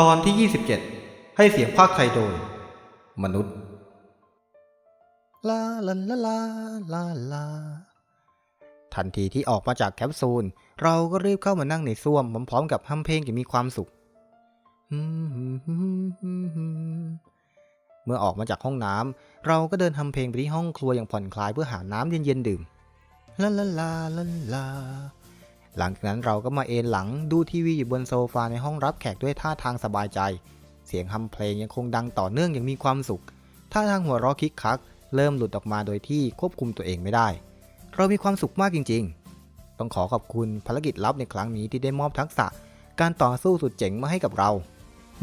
ตอนที่ 27 ให้เสียงภาคไทยโดย มนุษย์ลาลาลาลาลาลาทันทีที่ออกมาจากแคปซูล เราก็รีบเข้ามานั่งในส้วมพร้อมๆกับฮัมเพลงอย่างมีความสุข เมื่อออกมาจากห้องน้ำเราก็เดินทำเพลงไปที่ห้องครัวอย่างผ่อนคลายเพื่อหาน้ำเย็นๆดื่มลาลาลาลาลา หลังจากนั้นเราก็มาเอนหลังดูทีวีอยู่บนโซฟาในห้องรับแขกด้วยท่าทางสบายใจ เสียงฮัมเพลงยังคงดังต่อเนื่องอย่างมีความสุข ท่าทางหัวเราะคิกคัก เริ่มหลุดออกมาโดยที่ควบคุมตัวเองไม่ได้ เรามีความสุขมากจริง ๆ ต้องขอขอบคุณภารกิจลับในครั้งนี้ที่ได้มอบทักษะ การต่อสู้สุดเจ๋งมาให้กับเรา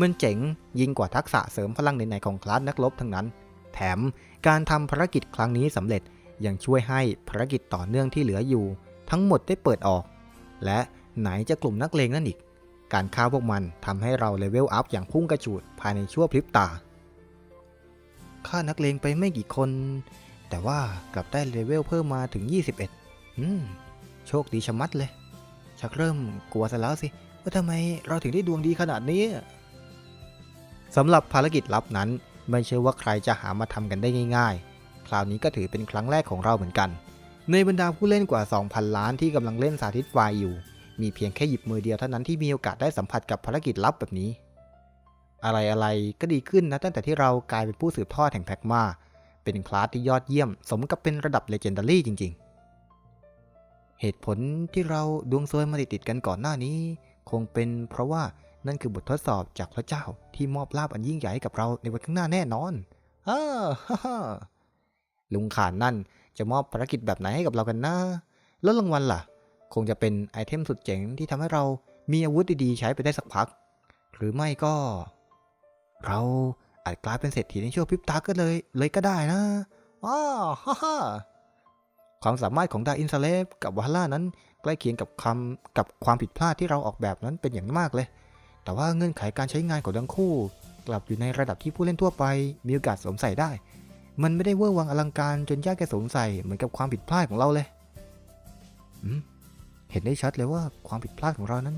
มันเจ๋งยิ่งกว่าทักษะเสริมพลังในในของคลาสนักรบทั้งนั้น แถมการทำภารกิจครั้งนี้สำเร็จยังช่วยให้ภารกิจต่อเนื่องที่เหลืออยู่ ทั้งหมดได้เปิดออก และไหนจะกลุ่มนักเลงนั่นอีก การฆ่าพวกมันทำให้เราเลเวลอัพอย่างพุ่งกระฉูดภายในชั่วพริบตาฆ่านักเลงไปไม่กี่คน แต่ว่ากลับได้เลเวลเพิ่มมาถึง 21 อืม โชคดีชะมัดเลย ชักเริ่มกลัวซะแล้วสิ ว่าทำไมเราถึงได้ดวงดีขนาดนี้สำหรับภารกิจลับนั้น ไม่ใช่ว่าใครจะหามาทำกันได้ง่าย ๆ คราวนี้ก็ถือเป็นครั้งแรกของเราเหมือนกัน ในบรรดาผู้เล่นกว่า 2,000 ล้านที่กำลังเล่นสาธิตไฟอยู่ มีเพียงแค่หยิบมือเดียวเท่านั้นที่มีโอกาสได้สัมผัสกับภารกิจลับแบบนี้ อะไรๆก็ดีขึ้นนะตั้งแต่ที่เรากลายเป็นผู้สืบทอดแห่งแพ็กมาเป็นคลาสที่ยอดเยี่ยม สมกับเป็นระดับเลเจนดารี่จริง ๆ เหตุผลที่เราดวงซวยมาติดๆกันก่อนหน้านี้ คงเป็นเพราะว่านั่นคือบททดสอบจากพระเจ้าที่มอบลาบอันยิ่งใหญ่ให้กับเราในวันข้างหน้าแน่นอนฮ่าฮ่าลุงขานนั่น จะมอบภารกิจแบบไหนให้กับเรากันนะแล้วรางวัลล่ะ คงจะเป็นไอเทมสุดเจ๋งที่ทำให้เรามีอาวุธดีๆ ใช้ไปได้สักพัก หรือไม่ก็ เราอาจกลายเป็นเศรษฐีในช่วงพริบตาก็เลยเลยก็ได้นะอ้าฮ่าฮาความสามารถของดาอินซาเลฟกับวาล่านั้น ใกล้เคียงกับคำกับความผิดพลาดที่เราออกแบบนั้นเป็นอย่างมากเลย แต่ว่าเงื่อนไขการใช้งานของทั้งคู่ กลับอยู่ในระดับที่ผู้เล่นทั่วไป มีโอกาสสวมใส่ได้ มันไม่ได้เวอร์วังอลังการจนยากแก่สงสัยเหมือนกับความผิดพลาดของเราเลยเห็นได้ชัดเลยว่าความผิดพลาดของเรานั้น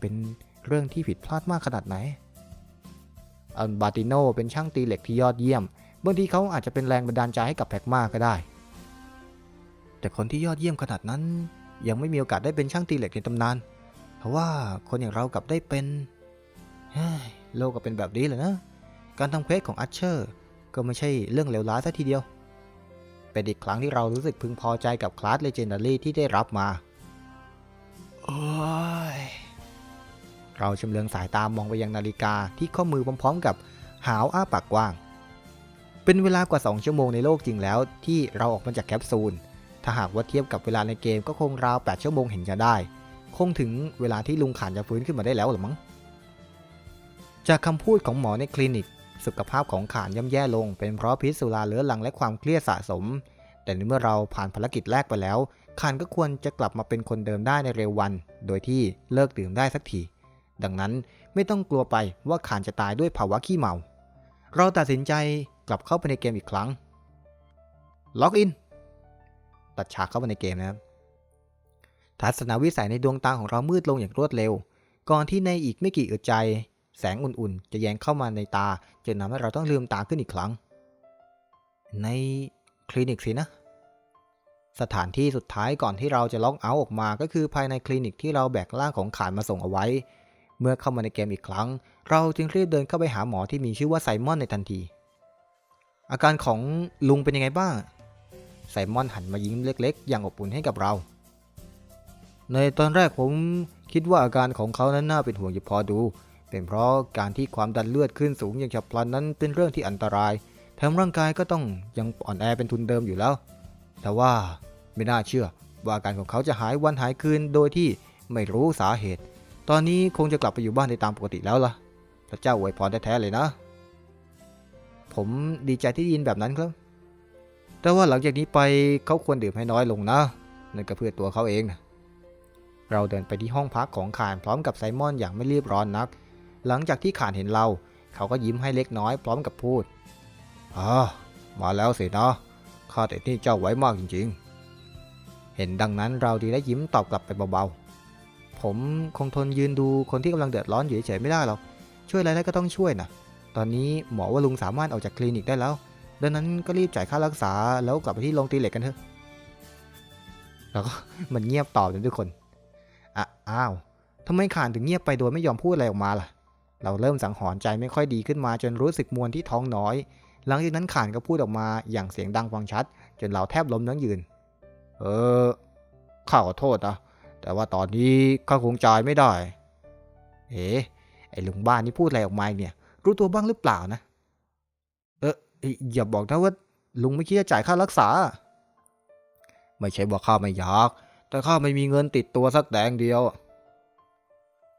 เป็นเรื่องที่ผิดพลาดมากขนาดไหน อันบาติโนเป็นช่างตีเหล็กที่ยอดเยี่ยม บางทีเขาอาจจะเป็นแรงบันดาลใจให้กับแพ็กมาก็ได้ แต่คนที่ยอดเยี่ยมขนาดนั้น ยังไม่มีโอกาสได้เป็นช่างตีเหล็กในตำนาน เพราะว่าคนอย่างเรากลับได้เป็นโลกก็เป็นแบบนี้แหละนะ การทำเควสของอัชเชอร์ ก็ไม่ใช่เรื่องเลวร้ายซะทีเดียว เป็นอีกครั้งที่เรารู้สึกพึงพอใจกับคลาสเลเจนดารี่ที่ได้รับมา โอ้ย เราชำเลืองสายตามองไปยังนาฬิกาที่ข้อมือพร้อมๆกับหาวอ้าปากกว้าง เป็นเวลากว่า 2 ชั่วโมงในโลกจริงแล้วที่เราออกมาจากแคปซูล ถ้าหากว่าเทียบกับเวลาในเกมก็คงราว 8 ชั่วโมงเห็นจะได้ คงถึงเวลาที่ลุงขานจะฟื้นขึ้นมาได้แล้วหรือมั้ง จากคำพูดของหมอในคลินิก สุขภาพของขานย่ำแย่ลง เป็นเพราะพิษสุราเรื้อรังและความเครียดสะสม แต่ในเมื่อเราผ่านภารกิจแรกไปแล้วขานก็ควรจะกลับมาเป็นคนเดิมได้ในเร็ววัน โดยที่เลิกดื่มได้สักที ดังนั้นไม่ต้องกลัวไปว่าขานจะตายด้วยภาวะขี้เมา เราตัดสินใจกลับเข้าไปในเกมอีกครั้ง ล็อกอิน ตัดฉากเข้าไปในเกมนะครับ ทัศนวิสัยในดวงตาของเรามืดลงอย่างรวดเร็ว ก่อนที่ในอีกไม่กี่อึดใจ แสงอุ่นๆ จะแยงเข้ามาในตาจนทำให้เราต้องลืมตาขึ้นอีกครั้ง ในคลินิกสินะ สถานที่สุดท้ายก่อนที่เราจะล็อกเอาท์ออกมาก็คือภายในคลินิกที่เราแบกร่างของขานมาส่งเอาไว้ เมื่อเข้ามาในเกมอีกครั้ง เราจึงรีบเดินเข้าไปหาหมอที่มีชื่อว่าไซมอนในทันที อาการของลุงเป็นยังไงบ้าง ไซมอนหันมายิ้มเล็กๆ อย่างอบอุ่นให้กับเรา ในตอนแรกผมคิดว่าอาการของเขานั้นน่าเป็นห่วงอยู่พอดู เป็นเพราะการที่ความดันเลือดขึ้นสูงอย่างฉับพลันนั้นเป็นเรื่องที่อันตรายแถมร่างกายก็ต้องยังอ่อนแอเป็นทุนเดิมอยู่แล้ว แต่ว่าไม่น่าเชื่อว่าอาการของเขาจะหายวันหายคืนโดยที่ไม่รู้สาเหตุ ตอนนี้คงจะกลับไปอยู่บ้านได้ตามปกติแล้วล่ะพระเจ้าอวยพรแท้ๆเลยนะ ผมดีใจที่ได้ยินแบบนั้นครับ แต่ว่าหลังจากนี้ไปเขาควรดื่มให้น้อยลงนะ นั่นก็เพื่อตัวเขาเองนะเราเดินไปที่ห้องพักของขานพร้อมกับไซมอนอย่างไม่รีบร้อนนัก หลังจากที่ขานเห็นเรา เขาก็ยิ้มให้เล็กน้อยพร้อมกับพูดอ๋อมาแล้วสินะข้าแต่นี่เจ้าไว้มากจริง ๆ เห็นดังนั้นเราดีได้ยิ้มตอบกลับไปเบาๆ ผมคงทนยืนดูคนที่กำลังเดือดร้อนอยู่เฉยๆไม่ได้หรอก ช่วยอะไรได้ก็ต้องช่วยนะ ตอนนี้หมอว่าลุงสามารถออกจากคลินิกได้แล้ว ดังนั้นก็รีบจ่ายค่ารักษาแล้วกลับไปที่โรงตีเหล็กกันเถอะ แล้วก็มันเงียบตอบเลยทุกคน อ้าวทำไมขานถึงเงียบไปโดยไม่ยอมพูดอะไรออกมาล่ะ เราเริ่มสังหรณ์ใจไม่ค่อยดีขึ้นมาจนรู้สึกมวนที่ท้องน้อย หลังจากนั้นขานก็พูดออกมาอย่างเสียงดังฟังชัด จนเราแทบล้มทั้งยืน เออ ข้าขอโทษนะ แต่ว่าตอนนี้ข้าคงจ่ายไม่ได้ เอ๋ไอ้ลุงบ้านนี่พูดอะไรออกมาเนี่ย รู้ตัวบ้างหรือเปล่านะ เอออย่าบอกนะว่าลุงไม่คิดจะจ่ายค่ารักษา ไม่ใช่ว่าข้าไม่อยาก แต่ข้าไม่มีเงินติดตัวสักแดงเดียว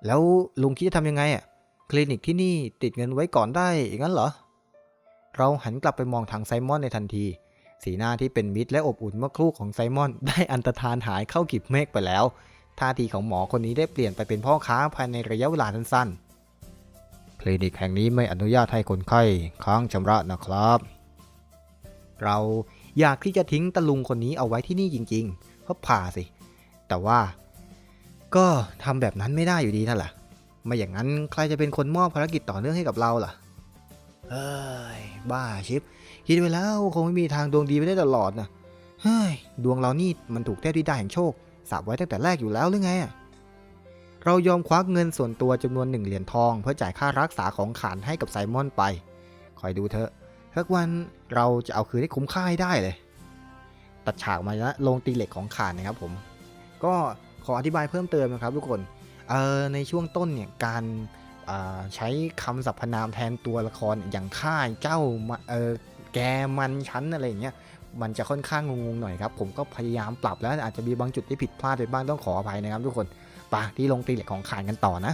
แล้วลุงคิดจะทำยังไงอะ คลินิกที่นี่ติดเงินไว้ก่อนได้อย่างนั้นเหรอ เราหันกลับไปมองทางไซมอนในทันที สีหน้าที่เป็นมิตรและอบอุ่นเมื่อครู่ของไซมอน ได้อันตรธานหายเข้ากิบเมฆไปแล้ว ท่าทีของหมอคนนี้ได้เปลี่ยนไปเป็นพ่อค้าภายในระยะเวลาสั้นๆ คลินิกแห่งนี้ไม่อนุญาตให้คนไข้ค้างชำระนะครับ เราอยากที่จะทิ้งตะลุงคนนี้เอาไว้ที่นี่จริงๆก็ผ่าสิ แต่ว่า ก็ทำแบบนั้นไม่ได้อยู่ดีนั่นแหละ ไม่อย่างนั้นใครจะเป็นคนมอบภารกิจต่อเนื่องให้กับเราล่ะเฮ้ยบ้าชิปคิดไว้แล้วคงไม่มีทางดวงดีไปได้ตลอดนะเฮ้ยดวงเรานี่มันถูกเทพธิดาแห่งโชคสาบไว้ตั้งแต่แรกอยู่แล้วหรือไงอะเรายอมควักเงินส่วนตัวจำนวนหนึ่งเหรียญทอง เพื่อจ่ายค่ารักษาของขานให้กับไซมอนไปคอยดูเถอะสักวันเราจะเอาคืนให้คุ้มค่าให้ได้เลย ตัดฉากมาแล้วลงตีเหล็กของขานนะครับผม ก็ขออธิบายเพิ่มเติมนะครับทุกคน เออในช่วงต้นเนี่ยการอ่าใช้คำสรรพนามแทนตัวละครอย่างข้าเจ้าเออแกมันชั้นอะไรอย่างเงี้ยมันจะค่อนข้างงงๆหน่อยครับผมก็พยายามปรับแล้วอาจจะมีบางจุดที่ผิดพลาดไปบ้างต้องขออภัยนะครับ ทุกคนไปะที่โรงตีเหล็กของขานกันต่อนะ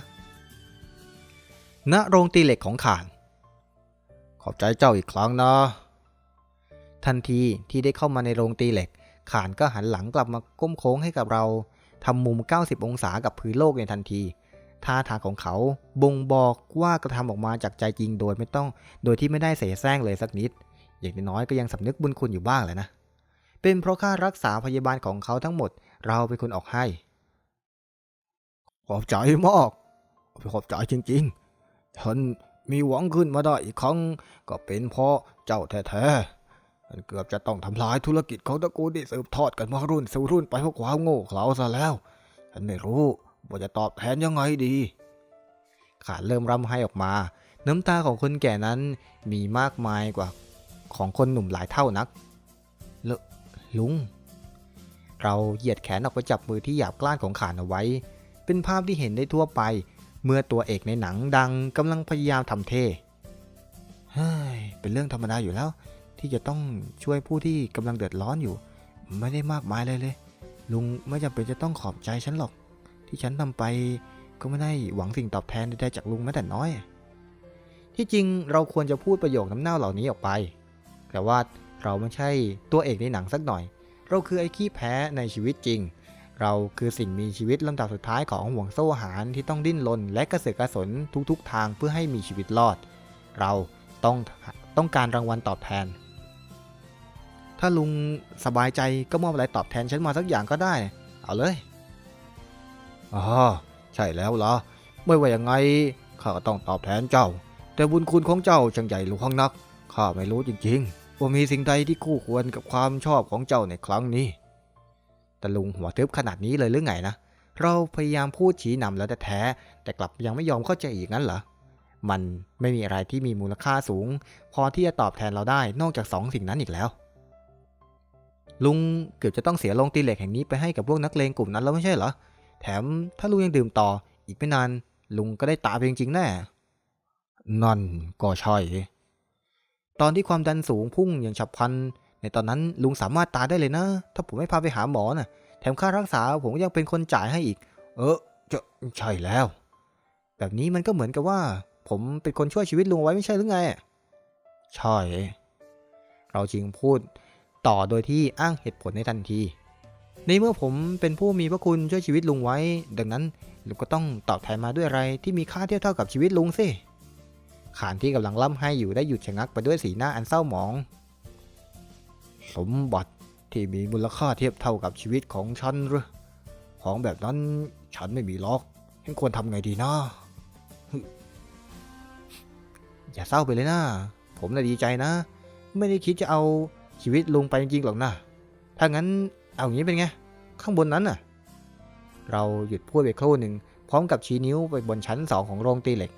ณโรงตีเหล็กของขาน ขอบใจเจ้าอีกครั้งนะทันทีที่ได้เข้ามาในโรงตีเหล็กขานก็หันหลังกลับมาก้มโค้งให้กับเรา ทำมุม 90 องศากับพื้นโลกในทันที ท่าทางของเขาบ่งบอกว่ากระทำออกมาจากใจจริงโดยไม่ต้อง โดยที่ไม่ได้เสแสร้งเลยสักนิด อย่างน้อยก็ยังสำนึกบุญคุณอยู่บ้างแหละนะ เป็นเพราะค่ารักษาพยาบาลของเขาทั้งหมด เราเป็นคนออกให้ ขอบใจมากขอบใจจริงๆฉันมีหวังขึ้นมาได้อีกครั้งก็เป็นเพราะเจ้าแท้ๆ มันเกือบจะต้องทำลายธุรกิจของตระกูลที่สืบทอดกันมารุ่นสู่รุ่นไปเพราะความโง่เขลาซะแล้ว ฉันไม่รู้ว่าจะตอบแทนยังไงดี ขานเริ่มร่ำไห้ออกมา น้ำตาของคนแก่นั้นมีมากมายกว่าของคนหนุ่มหลายเท่านักลลุง เราเหยียดแขนออกไปจับมือที่หยาบกล้านของขานเอาไว้ เป็นภาพที่เห็นได้ทั่วไป เมื่อตัวเอกในหนังดังกำลังพยายามทำเท่เฮ้ยเป็นเรื่องธรรมดาอยู่แล้ว ที่จะต้องช่วยผู้ที่กำลังเดือดร้อนอยู่ ไม่ได้มากมายเลยเลย ลุงไม่จำเป็นจะต้องขอบใจฉันหรอก ที่ฉันทำไปก็ไม่ได้หวังสิ่งตอบแทนใดๆจากลุงแม้แต่น้อย ที่จริงเราควรจะพูดประโยคน้ำเน่าเหล่านี้ออกไป แต่ว่าเราไม่ใช่ตัวเอกในหนังสักหน่อย เราคือไอ้ขี้แพ้ในชีวิตจริง เราคือสิ่งมีชีวิตลำดับสุดท้ายของห่วงโซ่อาหารที่ต้องดิ้นรนและกระเสือกกระสนทุกๆทางเพื่อให้มีชีวิตรอด เราต้องต้องการรางวัลตอบแทน ถ้าลุงสบายใจก็มอบอะไรตอบแทนฉันมาสักอย่างก็ได้ เอาเลยอ๋อใช่แล้วเหรอ ไม่ว่ายังไงข้าก็ต้องตอบแทนเจ้า แต่บุญคุณของเจ้าช่างใหญ่หลวงนัก ข้าไม่รู้จริงๆ ว่ามีสิ่งใดที่คู่ควรกับความชอบของเจ้าในครั้งนี้ แต่ลุงหัวทึบขนาดนี้เลยหรือไงนะ เราพยายามพูดชี้นำแล้วแต่แท้ แต่กลับยังไม่ยอมเข้าใจอีกงั้นเหรอ มันไม่มีอะไรที่มีมูลค่าสูง พอที่จะตอบแทนเราได้นอกจากสองสิ่งนั้นอีกแล้ว ลุงเกือบจะต้องเสียโรงตีเหล็กแห่งนี้ไปให้กับพวกนักเลงกลุ่มนั้นแล้วไม่ใช่เหรอ แถมถ้าลุงยังดื่มต่ออีกไม่นานลุงก็ได้ตาไปจริงๆแน่ นั่นก็ใช่ ตอนที่ความดันสูงพุ่งอย่างฉับพลัน ในตอนนั้นลุงสามารถตายได้เลยนะ ถ้าผมไม่พาไปหาหมอนะ่ะ แถมค่ารักษาผมก็ยังเป็นคนจ่ายให้อีก เออจะใช่แล้ว แบบนี้มันก็เหมือนกับว่า ผมเป็นคนช่วยชีวิตลุงไว้ไม่ใช่หรือไง ใช่ เราจึงพูด ต่อโดยที่อ้างเหตุผลในทันที ในเมื่อผมเป็นผู้มีพระคุณช่วยชีวิตลุงไว้ ดังนั้นลุงก็ต้องตอบแทนมาด้วยอะไรที่มีค่าเทียบเท่ากับชีวิตลุงสิขานที่กำลังล่ำให้อยู่ได้หยุดชะงักไปด้วยสีหน้าอันเศร้าหมอง สมบัติที่มีมูลค่าเทียบเท่ากับชีวิตของฉันหรือของแบบนั้นฉันไม่มีหรอกฉันควรทำไงดีนะอย่าเศร้าไปเลยนะ ผมน่ะดีใจนะ ไม่ได้คิดจะเอา ชีวิตลุงไปจริงๆหรอกนะถ้างั้นเอาอย่างนี้เป็นไง ข้างบนนั้นน่ะ เราหยุดพูดไปครู่หนึ่งพร้อมกับชี้นิ้วไปบนชั้นสองของโรงตีเหล็ก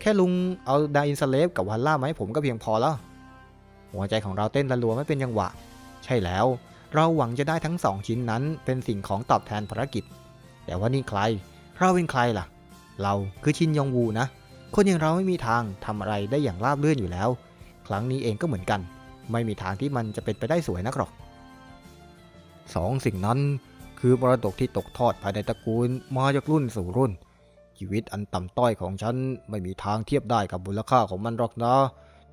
แค่ลุงเอาดาอินสเลฟกับวันล่ามาให้ผมก็เพียงพอแล้ว หัวใจของเราเต้นระรัวไม่เป็นจังหวะ ใช่แล้ว เราหวังจะได้ทั้งสองชิ้นนั้นเป็นสิ่งของตอบแทนภารกิจ แต่ว่านี่ใคร เราเป็นใครล่ะ เราคือชินยองวูนะ คนอย่างเราไม่มีทางทำอะไรได้อย่างราบเรื่อนอยู่แล้ว ครั้งนี้เองก็เหมือนกัน ไม่มีทางที่มันจะเป็นไปได้สวยนักหรอกสองสิ่งนั้นคือมรดกที่ตกทอดภายในตระกูลมาจากรุ่นสู่รุ่น ชีวิตอันต่ำต้อยของฉันไม่มีทางเทียบได้กับมูลค่าของมันหรอกนะ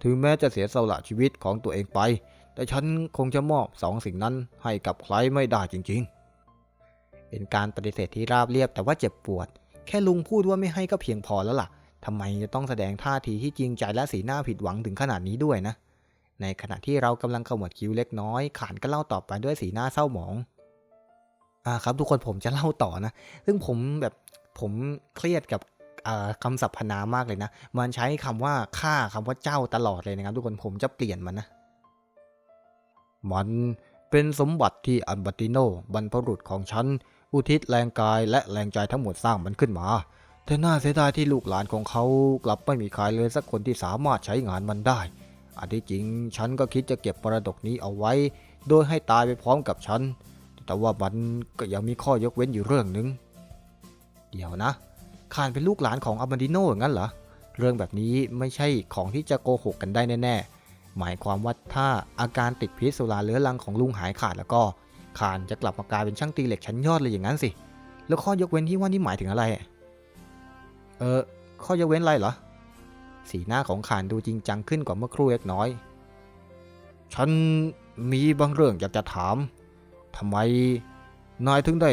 ถึงแม้จะเสียสละชีวิตของตัวเองไป แต่ฉันคงจะมอบสองสิ่งนั้นให้กับใครไม่ได้จริง ๆ เป็นการปฏิเสธที่ราบเรียบแต่ว่าเจ็บปวด แค่ลุงพูดว่าไม่ให้ก็เพียงพอแล้วล่ะทำไมจะต้องแสดงท่าทีที่จริงใจและสีหน้าผิดหวังถึงขนาดนี้ด้วยนะ ในขณะที่เรากำลังขมวดคิ้วเล็กน้อย ขานก็เล่าต่อไปด้วยสีหน้าเศร้าหมอง อ่าครับทุกคนผมจะเล่าต่อนะ ซึ่งผมแบบผมเครียดกับอ่าคำสรรพนามมากเลยนะ มันใช้คำว่าข้าคำว่าเจ้าตลอดเลยนะครับ ทุกคนผมจะเปลี่ยนมันนะ มันเป็นสมบัติที่อันบัติโนบรรพบุรุษของฉัน อุทิศแรงกายและแรงใจทั้งหมดสร้างมันขึ้นมาแต่น่าเสียดายที่ลูกหลานของเขากลับไม่มีใครเลยสักคนที่สามารถใช้งานมันได้ อันที่จริงฉันก็คิดจะเก็บมรดกนี้เอาไว้ โดยให้ตายไปพร้อมกับฉัน แต่ว่ามันก็ยังมีข้อยกเว้นอยู่เรื่องหนึ่งเดี๋ยวนะขานเป็นลูกหลานของอาบันดิโนอย่างนั้นเหรอ เรื่องแบบนี้ไม่ใช่ของที่จะโกหกกันได้แน่ๆ หมายความว่าถ้าอาการติดพิษสุราเรื้อรังของลุงหายขาดแล้วก็ขานจะกลับมากลายเป็นช่างตีเหล็กชั้นยอดเลยอย่างนั้นสิ แล้วข้อยกเว้นที่ว่านี่หมายถึงอะไร เออข้อยกเว้นอะไรเหรอ สีหน้าของขานดูจริงจังขึ้นกว่าเมื่อครู่เล็กน้อย ฉันมีบางเรื่องอยากจะถามทำไมนายถึงได้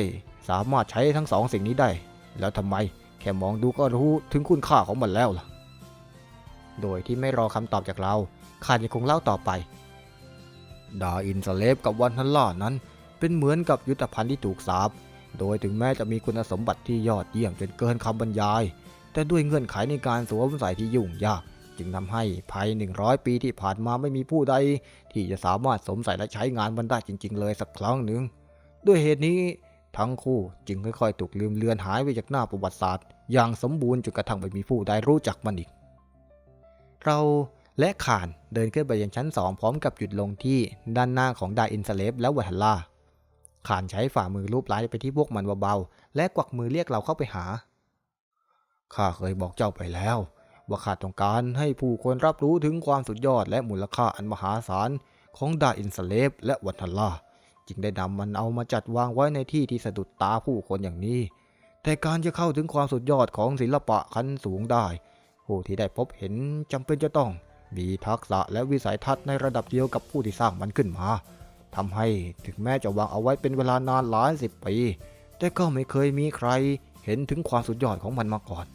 สามารถใช้ทั้งสองสิ่งนี้ได้ แล้วทำไมแค่มองดูก็รู้ถึงคุณค่าของมันแล้วล่ะ โดยที่ไม่รอคำตอบจากเราขานยังคงเล่าต่อไปดาอินสเลฟกับวันทันล่านั้น เป็นเหมือนกับยุทธภัณฑ์ที่ถูกสาบโดยถึงแม้จะมีคุณสมบัติที่ยอดเยี่ยมจนเกินคำบรรยาย แต่ด้วยเงื่อนไขในการสวมใส่ที่ยุ่งยาก จึงทำให้ภาย 100 ปีที่ผ่านมาไม่มีผู้ใด ที่จะสามารถสวมใส่และใช้งานมันได้จริง ๆ เลยสักครั้งหนึ่งด้วยเหตุนี้ทั้งคู่จึงค่อยๆถูกลืมเลือนหายไปจากหน้าประวัติศาสตร์ อย่างสมบูรณ์จนกระทั่งไม่มีผู้ใดรู้จักมันอีก เราและขานเดินขึ้นไปยังชั้นสองพร้อมกับหยุดลงที่ด้านหน้าของดาอินสเลฟและวัทัลล่าขานใช้ฝ่ามือรูปไล้ไปที่พวกมันเบาๆและกวักมือเรียกเราเข้าไปหา ข้าเคยบอกเจ้าไปแล้ว ว่าข้าต้องการให้ผู้คนรับรู้ถึงความสุดยอดและมูลค่าอันมหาศาลของดาอินสเลฟและวัทัลล่าจึงได้นำมันเอามาจัดวางไว้ในที่ที่สะดุดตาผู้คนอย่างนี้ แต่การจะเข้าถึงความสุดยอดของศิลปะขั้นสูงได้ ผู้ที่ได้พบเห็นจำเป็นจะต้องมีทักษะและวิสัยทัศน์ในระดับเดียวกับผู้ที่สร้างมันขึ้นมาทำให้ถึงแม้จะวางเอาไว้เป็นเวลานานหลายสิบปี แต่ก็ไม่เคยมีใครเห็นถึงความสุดยอดของมันมาก่อน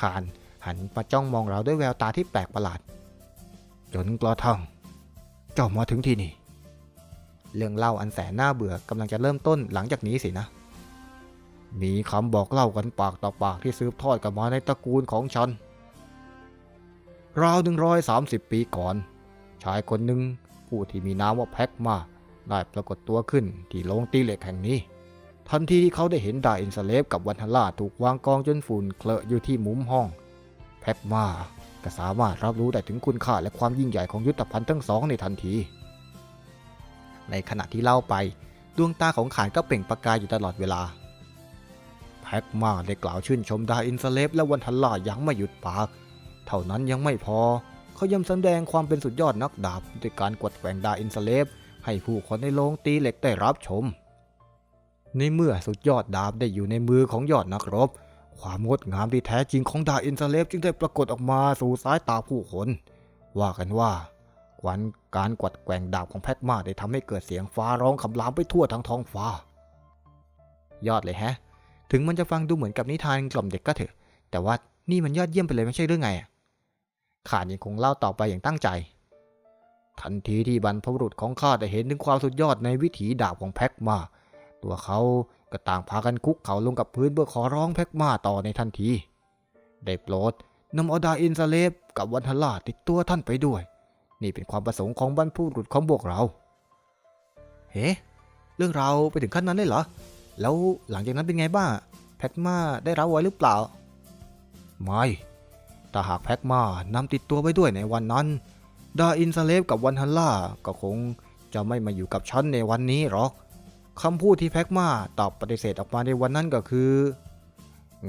คาน หันมาจ้องมองเราด้วยแววตาที่แปลกประหลาด จนกระทั่งเจ้ามาถึงที่นี่ เรื่องเล่าอันแสนน่าเบื่อกำลังจะเริ่มต้นหลังจากนี้สินะ มีคำบอกเล่ากันปากต่อปากที่สืบทอดกันมาในตระกูลของฉันราวหนึ่งร้อยสามสิบปีก่อน ชายคนหนึ่งผู้ที่มีนามว่าแพ็กมา ได้ปรากฏตัวขึ้นที่โรงตีเหล็กแห่งนี้ ทันทีที่เขาได้เห็นดาอินสเลฟกับวันทัลล่าถูกวางกองจนฝุ่นเคลอะอยู่ที่มุมห้อง แพ็กมาก็สามารถรับรู้ได้ถึงคุณค่าและความยิ่งใหญ่ของยุทธภัณฑ์ทั้งสองในทันที ในขณะที่เล่าไป ดวงตาของขานก็เปล่งประกายอยู่ตลอดเวลา แพ็กมาได้กล่าวชื่นชมดาอินสเลฟและวันทัลล่ายังไม่หยุดปาก เท่านั้นยังไม่พอ เขายังแสดงความเป็นสุดยอดนักดาบด้วยการกวดแกว่งดาอินสเลฟให้ผู้คนในโรงตีเหล็กได้รับชม ในเมื่อสุดยอดดาบได้อยู่ในมือของยอดนักรบ ความงดงามที่แท้จริงของดาอินสเลฟจึงได้ปรากฏออกมาสู่สายตาผู้คน ว่ากันว่าวันการกวัดแกว่งดาบของแพ็กมาได้ทำให้เกิดเสียงฟ้าร้องคำรามไปทั่วทั้งท้องฟ้า ยอดเลยแฮะ ถึงมันจะฟังดูเหมือนกับนิทานกล่อมเด็กก็เถอะ แต่ว่านี่มันยอดเยี่ยมไปเลยไม่ใช่เรื่องไงอะขานยังคงเล่าต่อไปอย่างตั้งใจ ทันทีที่บรรพบุรุษของข้าได้เห็นถึงความสุดยอดในวิถีดาบของแพ็กมา ตัวเขาก็ต่างพากันคุกเข่าลงกับพื้นเพื่อขอร้องแพ็กมาต่อในทันที ได้โปรดนำอดาอินซาเลฟกับวันทลาติดตัวท่านไปด้วย นี่เป็นความประสงค์ของบรรพบุรุษของพวกเรา เฮ้ เรื่องเราไปถึงขั้นนั้นเลยเหรอ แล้วหลังจากนั้นเป็นไงบ้าง แพทมาได้รับไว้หรือเปล่า ไม่ถ้าหากแพ็กมานำติดตัวไปด้วยในวันนั้น ดาอินซาเลฟกับวันฮันล่าก็คงจะไม่มาอยู่กับฉันในวันนี้หรอก คำพูดที่แพ็กมาตอบปฏิเสธออกมาในวันนั้นก็คือ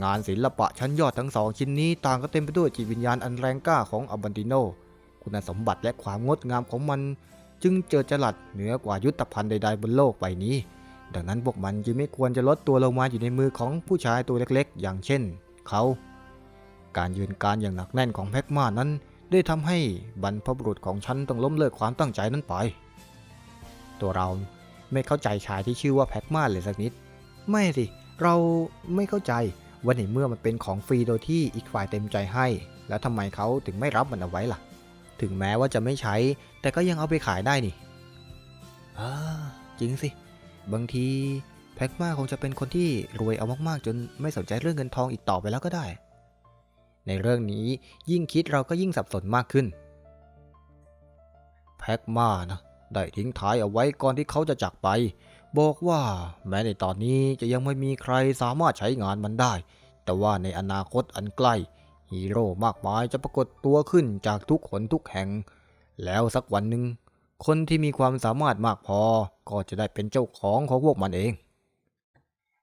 งานศิลปะชั้นยอดทั้งสองชิ้นนี้ต่างก็เต็มไปด้วยจิตวิญญาณอันแรงกล้าของอับันติโน คุณสมบัติและความงดงามของมัน จึงเจอจรัสเหนือกว่ายุทธภัณฑ์ใดๆบนโลกใบนี้ ดังนั้นพวกมันจึงไม่ควรจะลดตัวลงมาอยู่ในมือของผู้ชายตัวเล็กๆ อย่างเช่น เขา การยืนการอย่างหนักแน่นของแพ็กมานั้น ได้ทำให้บรรพบุรุษของฉันต้องล้มเลิกความตั้งใจนั้นไป ตัวเรา ไม่เข้าใจชายที่ชื่อว่าแพ็กมาเลยสักนิด ไม่สิ เราไม่เข้าใจว่าในเมื่อมันเป็นของฟรีโดยที่อีกฝ่ายเต็มใจให้ แล้วทำไมเขาถึงไม่รับมันเอาไว้ล่ะ ถึงแม้ว่าจะไม่ใช้ แต่ก็ยังเอาไปขายได้นี่อ่าจริงสิ บางทีแพ็กมาคงจะเป็นคนที่รวยเอามากๆ จนไม่สนใจเรื่องเงินทองอีกต่อไปแล้วก็ได้ ในเรื่องนี้ยิ่งคิดเราก็ยิ่งสับสนมากขึ้น แพ็กมานะ ได้ทิ้งท้ายเอาไว้ก่อนที่เขาจะจากไป บอกว่าแม้ในตอนนี้จะยังไม่มีใครสามารถใช้งานมันได้ แต่ว่าในอนาคตอันใกล้ฮีโร่มากมายจะปรากฏตัวขึ้นจากทุกขนทุกแห่ง แล้วสักวันหนึ่งคนที่มีความสามารถมากพอก็จะได้เป็นเจ้าของของพวกมันเอง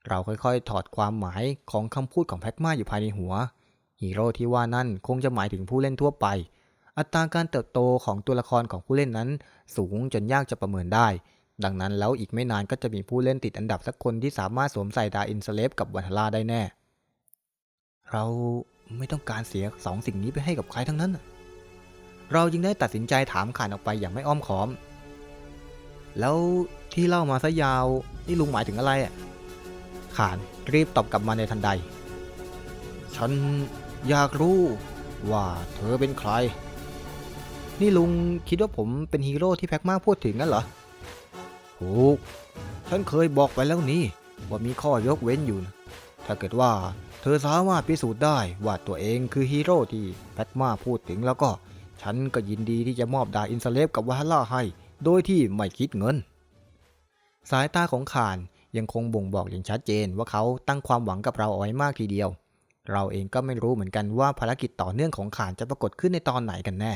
เราค่อยๆ ถอดความหมายของคำพูดของแพ็กมาอยู่ภายในหัวฮีโร่ที่ว่านั่นคงจะหมายถึงผู้เล่นทั่วไป อัตราการเติบโตของตัวละครของผู้เล่นนั้น สูงจนยากจะประเมินได้ ดังนั้นแล้วอีกไม่นานก็จะมีผู้เล่นติดอันดับสักคนที่สามารถสวมใส่ดาอินสเลฟกับวันทลาได้แน่ เราไม่ต้องการเสียสองสิ่งนี้ไปให้กับใครทั้งนั้น เราจึงได้ตัดสินใจถามขานออกไปอย่างไม่อ้อมค้อม แล้วที่เล่ามาซะยาวนี่ลุงหมายถึงอะไรอะขานรีบตอบกลับมาในทันใด ฉันอยากรู้ว่าเธอเป็นใคร นี่ลุงคิดว่าผมเป็นฮีโร่ที่แพ็กมาพูดถึงงั้นเหรอถูกฉันเคยบอกไปแล้วนี่ว่ามีข้อยกเว้นอยู่นะถ้าเกิดว่าเธอสามารถพิสูจน์ได้ว่าตัวเองคือฮีโร่ที่แพ็กมาพูดถึงแล้วก็ ฉันก็ยินดีที่จะมอบดาอินสเลฟกับวาฮาร่าให้ โดยที่ไม่คิดเงิน สายตาของขานยังคงบ่งบอกอย่างชัดเจนว่าเขาตั้งความหวังกับเราเอาไว้มากทีเดียว เราเองก็ไม่รู้เหมือนกันว่าภารกิจต่อเนื่องของขานจะปรากฏขึ้นในตอนไหนกันแน่